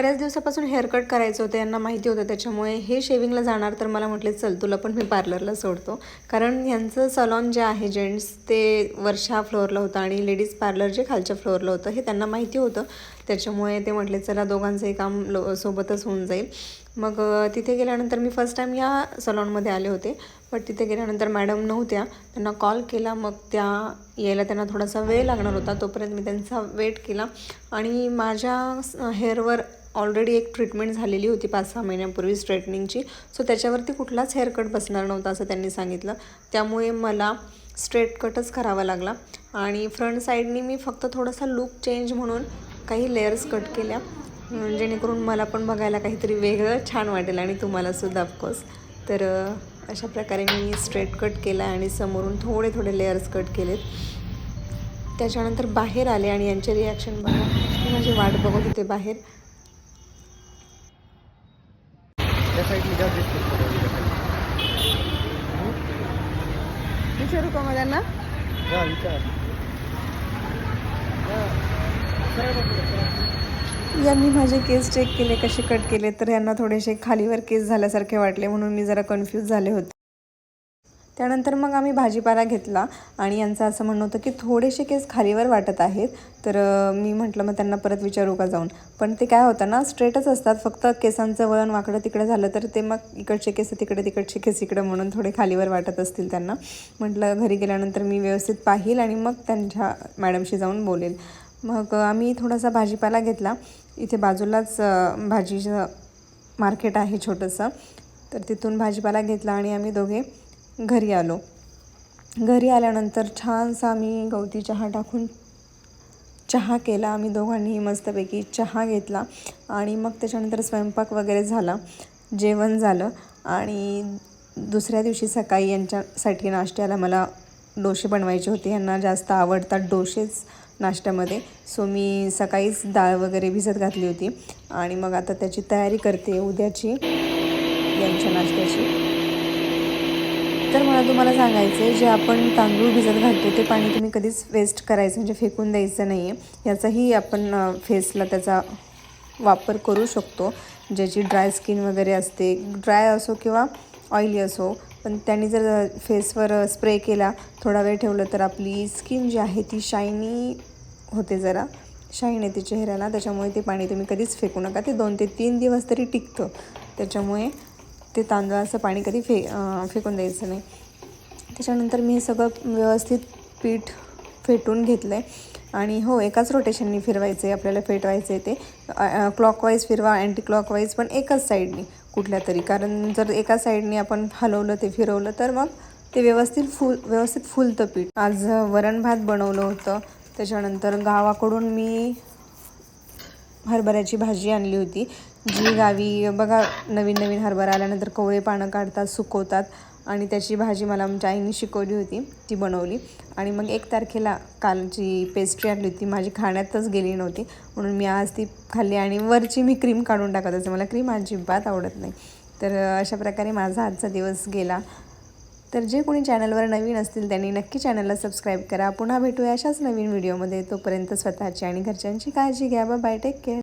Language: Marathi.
बऱ्याच दिवसापासून हेअरकट करायचं होतं यांना माहिती होतं. त्याच्यामुळे हे शेविंगला जाणार तर मला म्हटले चल तुला पण मी पार्लरला सोडतो. कारण यांचं सलॉन जे आहे जेंट्स ते वरच्या फ्लोअरला होतं आणि लेडीज पार्लर जे खालच्या फ्लोअरला होतं हे त्यांना माहिती होतं. त्याच्यामुळे ते म्हटले चला दोघांचंही काम लो सोबतच होऊन जाईल. मग तिथे गेल्यानंतर मी फर्स्ट टाईम या सलॉनमध्ये आले होते. बट तिथे गेल्यानंतर मॅडम नव्हत्या. त्यांना कॉल केला मग त्या यायला त्यांना थोडासा वेळ लागणार होता. तोपर्यंत मी त्यांचा वेट केला. आणि माझ्या हेअरवर ऑलरेडी एक ट्रीटमेंट झालेली होती पाच सहा महिन्यांपूर्वी स्ट्रेटनिंगची सो त्याच्यावरती कुठलाच हेअरकट बसणार नव्हता असं त्यांनी सांगितलं. त्यामुळे मला स्ट्रेट कटच करावा लागला. आणि फ्रंट साईडनी मी फक्त थोडासा लुक चेंज म्हणून काही लेयर्स कट केल्या. जेणेकरून मला पण बघायला काहीतरी वेगळं छान वाटेल आणि तुम्हालासुद्धा ऑफकोर्स तर अशा प्रकारे मी स्ट्रेट कट केला आणि समोरून थोडे थोडे लेयर्स कट केलेत. त्याच्यानंतर बाहेर आले आणि यांचे रिॲक्शन बघा. मी माझी वाट बघत होते बाहेर. विचारू का मग यांनी माझे केस चेक केले कसे कट केले तर यांना थोडेसे खालीवर केस झाल्यासारखे वाटले म्हणून मी जरा कन्फ्यूज झाले होते. त्यानंतर मग आम्ही भाजीपाला घेतला आणि यांचं असं म्हणणं होतं की थोडेसे केस खालीवर वाटत आहेत तर मी म्हटलं मग त्यांना परत विचारू का जाऊन? पण ते काय होतं ना स्ट्रेटच असतात फक्त केसांचं वळण वाकडं तिकडं झालं तर ते मग इकडचे केस तिकडे तिकडचे केस इकडं म्हणून थोडे खालीवर वाटत असतील त्यांना. म्हटलं घरी गेल्यानंतर मी व्यवस्थित पाहील आणि मग त्यांच्या मॅडमशी जाऊन बोलेल. मग आम्ही थोडासा भाजीपाला घेतला. इथे बाजूलाच भाजीचं मार्केट आहे छोटंसं. तर तिथून भाजीपाला घेतला आणि आम्ही दोघे घरी आलो. घरी आल्यानंतर छानसा आम्ही गवती चहा टाकून चहा केला. आम्ही दोघांनीही मस्तपैकी चहा घेतला आणि मग त्याच्यानंतर स्वयंपाक वगैरे झाला. जेवण झालं आणि दुसऱ्या दिवशी सकाळी यांच्यासाठी नाश्त्याला मला डोसे बनवायचे होते. यांना जास्त आवडतात डोसेच. नाश्त्यामध्ये. सो मी सकाळीच डाळ वगैरे भिजत घातली होती. आणि मग आता त्याची तयारी करते उद्याची यांच्या नाश्त्याची. तर मला तुम्हाला सांगायचं आहे जे आपण तांदूळ भिजत घालतो ते पाणी तुम्ही कधीच वेस्ट करायचं म्हणजे फेकून द्यायचं नाही आहे याचाही आपण फेसला त्याचा वापर करू शकतो. ज्याची ड्राय स्किन वगैरे असते ड्राय असो किंवा ऑइली असो पण त्यांनी जर फेसवर स्प्रे केला थोडा वेळ ठेवलं तर आपली स्किन जी आहे ती शायनी होते जरा. शाईन येते चेहऱ्याला त्याच्यामुळे ते पाणी तुम्ही कधीच फेकू नका. ते दोन ते तीन दिवस तरी टिकतं. त्याच्यामुळे ते तांदळाचं पाणी कधी फे फेकून द्यायचं नाही. त्याच्यानंतर मी हे सगळं व्यवस्थित पीठ फेटून घेतलं आहे आणि हो एकाच रोटेशननी फिरवायचं आहे आपल्याला फेटवायचं आहे ते क्लॉकवाईज फिरवा अँटी क्लॉकवाईज पण एकाच साईडनी कुठल्या तरी. कारण जर एका साईडनी आपण हलवलं ते फिरवलं तर मग ते व्यवस्थित फुल व्यवस्थित फुलतं पीठ. आज वरण भात बनवलं होतं. त्याच्यानंतर गावाकडून मी हरभऱ्याची भाजी आणली होती. जी गावी बघा नवीन नवीन हरभरा आल्यानंतर कवळे पानं काढतात सुकवतात आणि त्याची भाजी मला आमच्या आईने शिकवली होती. ती बनवली. आणि मग एक तारखेला कालची पेस्ट्री आणली होती. माझी खाण्यातच गेली नव्हती. म्हणून मी आज ती खाल्ली आणि वरची मी क्रीम काढून टाकत असते मला क्रीम अजिबात आवडत नाही. तर अशा प्रकारे माझा आजचा दिवस गेला. तर जे कोणी चॅनलवर नवीन असतील त्यांनी नक्की चॅनलला सबस्क्राईब करा. पुन्हा भेटूया अशाच नवीन व्हिडिओमध्ये. तोपर्यंत स्वतःची आणि घरच्यांची काळजी घ्या. Bye take care